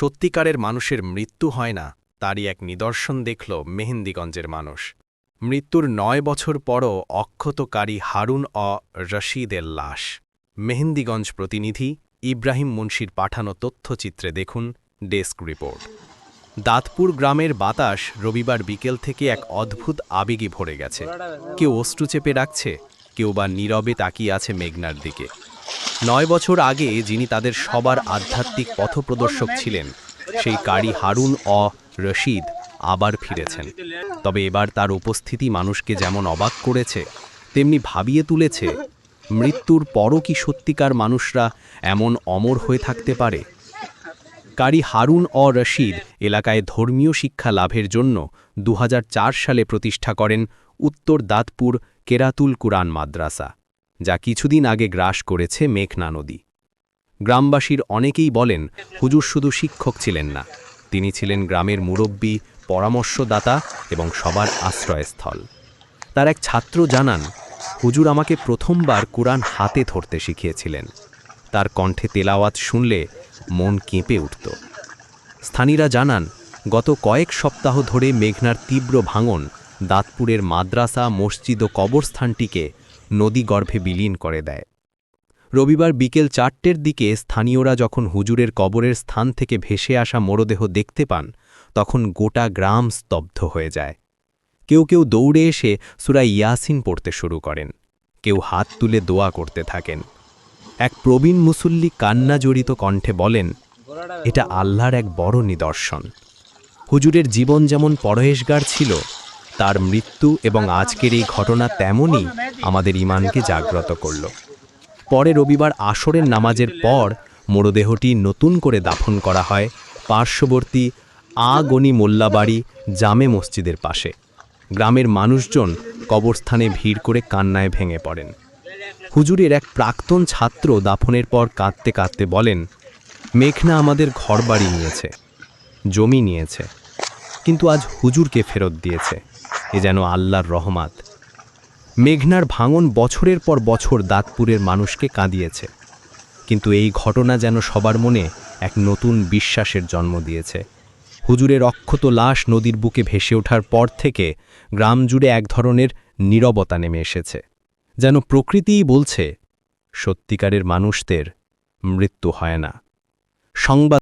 সত্যিকারের মানুষের মৃত্যু হয় না, তারই এক নিদর্শন দেখল মেহেন্দিগঞ্জের মানুষ। মৃত্যুর নয় বছর পরও অক্ষতকারী হারুন অ রশিদের লাশ। মেহেন্দিগঞ্জ প্রতিনিধি ইব্রাহিম মুন্সির পাঠানো তথ্যচিত্রে দেখুন ডেস্ক রিপোর্ট। দাঁতপুর গ্রামের বাতাস রবিবার বিকেল থেকে এক অদ্ভুত আবেগে ভরে গেছে। কেউ অশ্রু চেপে রাখছে কেউ বা নীরবে তাকিয়ে আছে মেঘনার দিকে। নয় বছর আগে যিনি তাদের সবার আধ্যাত্মিক পথপ্রদর্শক ছিলেন, সেই কারি হারুন অ রশিদ আবার ফিরেছেন। তবে এবার তার উপস্থিতি মানুষকে যেমন অবাক করেছে, তেমনি ভাবিয়ে তুলেছে, মৃত্যুর পরও কি সত্যিকার মানুষরা এমন অমর হয়ে থাকতে পারে? কারি হারুন অ রশিদ এলাকায় ধর্মীয় শিক্ষা লাভের জন্য দু হাজার চার সালে প্রতিষ্ঠা করেন উত্তর দাঁতপুর কেরাতুল কুরআন মাদ্রাসা। যা কিছুদিন আগে গ্রাস করেছে মেঘনা নদী। গ্রামবাসীর অনেকেই বলেন, হুজুর শুধু শিক্ষক ছিলেন না, তিনি ছিলেন গ্রামের মুরব্বী, পরামর্শদাতা এবং সবার আশ্রয়স্থল। তার এক ছাত্র জানান, হুজুর আমাকে প্রথমবার কোরআন হাতে ধরতে শিখিয়েছিলেন। তার কণ্ঠে তেলাওয়াত শুনলে মন কেঁপে উঠত। স্থানীয়রা জানান, গত কয়েক সপ্তাহ ধরে মেঘনার তীব্র ভাঙন দাঁতপুরের মাদ্রাসা, মসজিদ ও কবরস্থানটিকে নদীগর্ভে বিলীন করে দেয়। রবিবার বিকেল চারটের দিকে স্থানীয়রা যখন হুজুরের কবরের স্থান থেকে ভেসে আসা মরদেহ দেখতে পান, তখন গোটা গ্রাম স্তব্ধ হয়ে যায়। কেউ কেউ দৌড়ে এসে সুরা ইয়াসিন পড়তে শুরু করেন। কেউ হাত তুলে দোয়া করতে থাকেন। এক প্রবীণ মুসল্লি কান্না জড়িত কণ্ঠে বলেন, এটা আল্লাহর এক বড় নিদর্শন। হুজুরের জীবন যেমন পরহেশগার ছিল তার মৃত্যু এবং আজকের এই ঘটনা তেমনই আমাদের ইমানকে জাগ্রত করল। পরে রবিবার আসরের নামাজের পর মরদেহটি নতুন করে দাফন করা হয় পার্শ্ববর্তী আগনি মোল্লাবাড়ি জামে মসজিদের পাশে। গ্রামের মানুষজন কবরস্থানে ভিড় করে কান্নায় ভেঙে পড়েন। হুজুরের এক প্রাক্তন ছাত্র দাফনের পর কাঁদতে কাঁদতে বলেন, মেঘনা আমাদের ঘরবাড়ি নিয়েছে, জমি নিয়েছে, কিন্তু আজ হুজুরকে ফেরত দিয়েছে। এ যেন আল্লাহর রহমাত। মেঘনার ভাঙন বছরের পর বছর দাঁতপুরের মানুষকে কাঁদিয়েছে। কিন্তু এই ঘটনা যেন সবার মনে এক নতুন বিশ্বাসের জন্ম দিয়েছে। হুজুরের অক্ষত লাশ নদীর বুকে ভেসে ওঠার পর থেকে গ্রাম জুড়ে এক ধরনের নীরবতা নেমে এসেছে। যেন প্রকৃতিই বলছে, সত্যিকারের মানুষদের মৃত্যু হয় না। সংবাদ